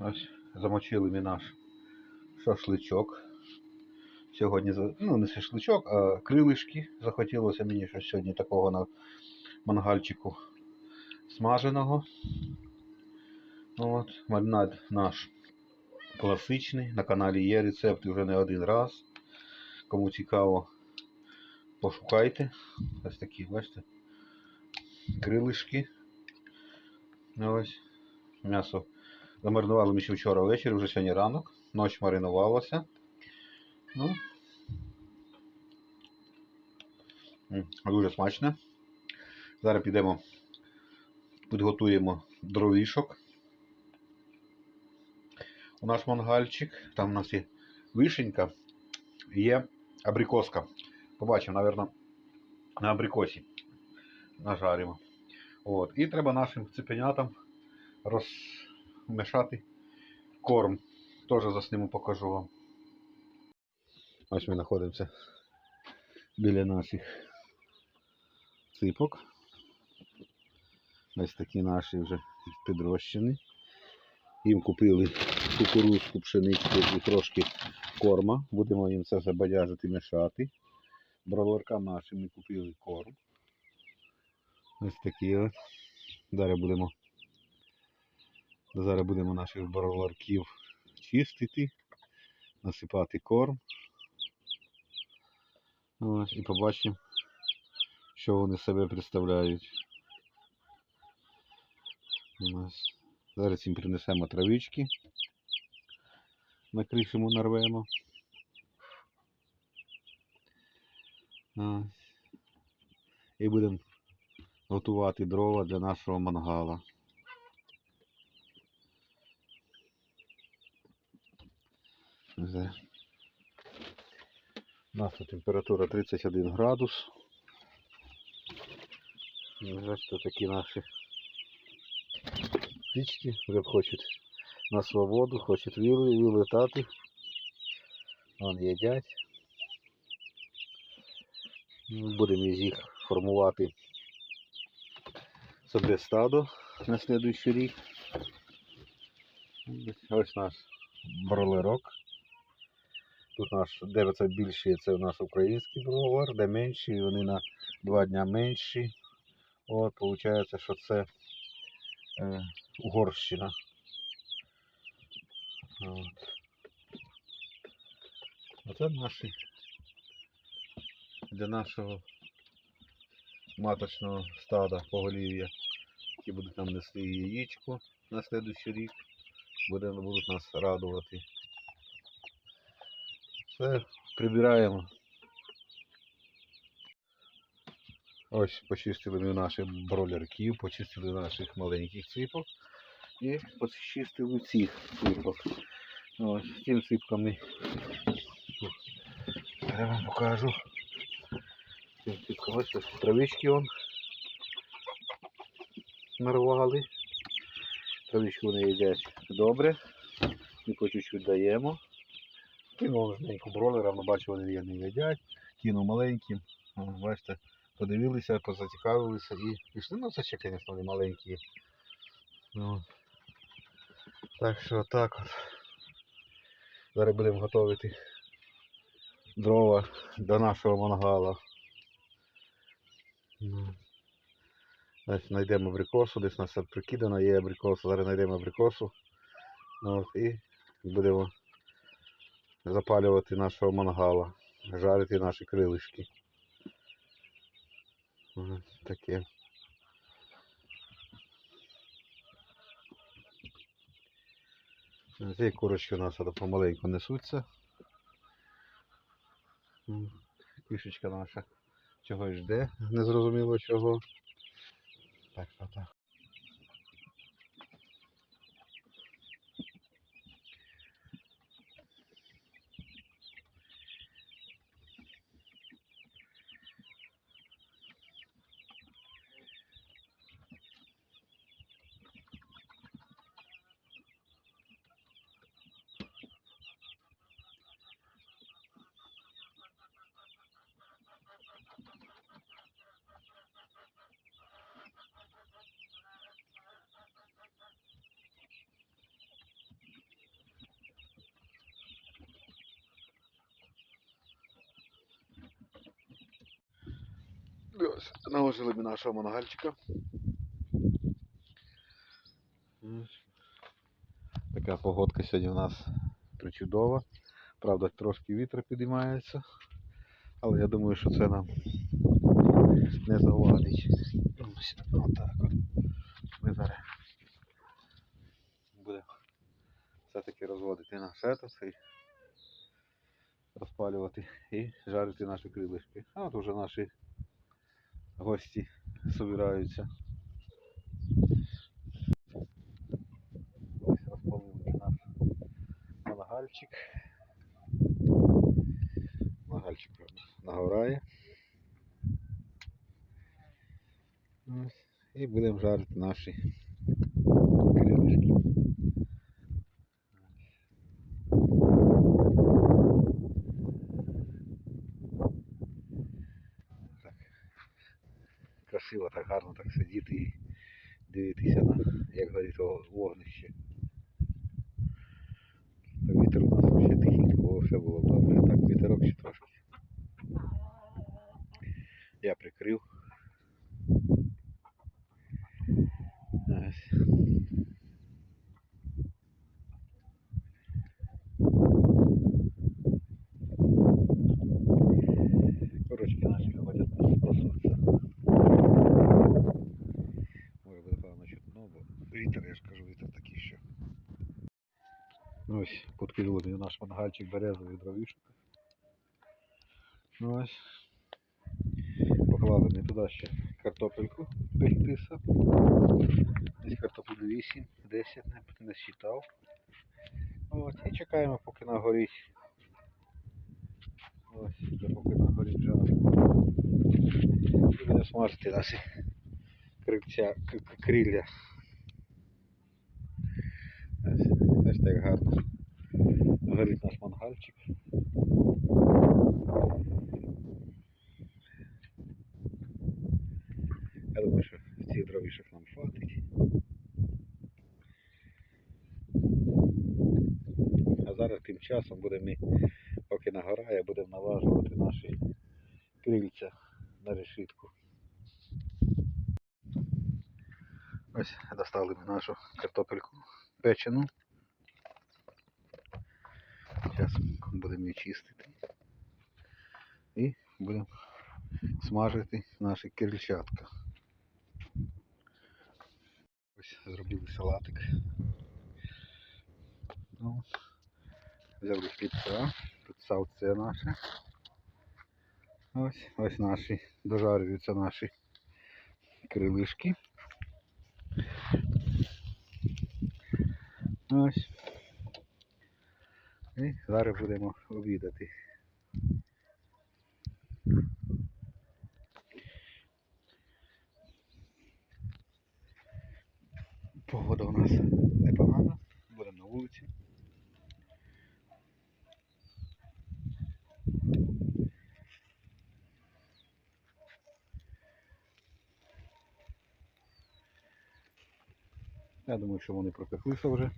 Ось замочили ми наш шашличок. Сьогодні, ну не шашличок, а крилишки. Захотілося мені щось сьогодні такого на мангальчику смаженого. От, маринад наш класичний. На каналі є рецепти вже не один раз. Кому цікаво, пошукайте. Ось такі, бачите, крилишки. Ось. М'ясо замаринували ми ще вчора ввечері, вже сьогодні ранок. Ніч маринувалося. Ну, дуже смачне. Зараз підемо, підготуємо дровішок. У наш мангальчик. Там у нас є вишенька, є абрикоска. Побачимо, мабуть, на абрикосі нажаримо. От. І треба нашим ципенятам розмішати корм. Теж засніму, покажу вам. Ось ми знаходимося біля наших ципок. Ось такі наші вже підрощені. Їм купили кукурузку, пшеничку і трошки корма. Будемо їм це все бадяжити, мішати. Броваркам нашим ми купили корм. Ось такі от. Зараз будемо Зараз будемо наших броварків чистити, насипати корм. Ось, і побачимо, що вони себе представляють. Ось. Зараз їм принесемо травички. Накришимо, нарвемо. Ось. І будемо готувати дрова для нашого мангала. Зараз. У нас тут температура 31 градус. Бачите, такі наші птички вже хочуть на свободу, хочуть вили, вилетати. Вон їдять. Будемо із їх формувати собі стадо на слідуючий рік. Ось наш бролерок. Тут наш, де це більші, це у нас український бровар, де менші, вони на два дня менші. От, виходить, що це е, Угорщина. От. Оце наші для нашого маточного стада поголів'я, які будуть нам нести яєчко на слідуючий рік, будуть нас радувати. Все, прибираємо. Ось почистили ми наших бролерків, почистили наших маленьких ципок і почистили цих ципок. Ось цим ципками. Я вам покажу. Цим ципкам ось травички он нарвали. Травички вони їдять добре. Ми по чуть-чуть даємо. Кинув жменьку бролера, ну бачу, вони не їдять. Кинув маленьким. Бачите, подивилися, позацікавилися і пішли. Ну це ще, звісно, вони маленькі. Ну, так що так от. Зараз будемо готувати дрова до нашого мангала. Ну, Десь знайдемо абрикосу, десь у нас прикидано є абрикоса, зараз знайдемо абрикосу. Ну, от, і будемо запалювати нашого мангала, жарити наші крилишки. Таке. Ці курочки у нас помаленьку несуться. Кішечка наша чогось жде, незрозуміло чого. Так так. Наложили ми нашого мангальчика. Така погодка сьогодні у нас причудова. Правда, трошки вітер підіймається. Але я думаю, що це нам не завадить. Отак от. Ми зараз будемо все-таки розводити наш етос і розпалювати і жарити наші крилишки. А от уже наші гості збираються. Ось розпалили наш мангальчик. Мангальчик, нагорає. Ось. І будемо жарити наші крилишки. Красиво, так гарно так сидіти і дивитися на, як горить вогнище. Так вітер у нас взагалі тихенько, все було добре. Так вітерок ще трошки. Я прикрив. Ось. Курочки наші ходять пасуться. Ой, буде певно чутно, бо вітер, я ж кажу, вітер такий, що. Ну, Підкинули наш мангальчик березовий дровішок. Ну ось. Поклали ми туди ще картопельку пектиса. Десь картоплю 8, 10, не, не считав. От, і чекаємо, поки нагорить. Ось, поки нагорить жар. І будемо смажити наші крильця, крилля. Ось так гарно. Горить наш мангальчик. Я думаю, що цих дровішок нам хватить. А зараз тим часом будемо ми, поки нагорає, будемо налажувати наші крильця на решітку. Ось достали ми нашу картопельку печену. Зараз будемо її чистити. І будемо смажити наші крильчатка. Ось зробили салатик. Ну, взяли хлібця, тут салце наше. Ось, ось наші, дожарюються наші крилишки. Ось. І зараз будемо обідати. Погода у нас непогана, будемо на вулиці. Я думаю, що вони пропеклися вже.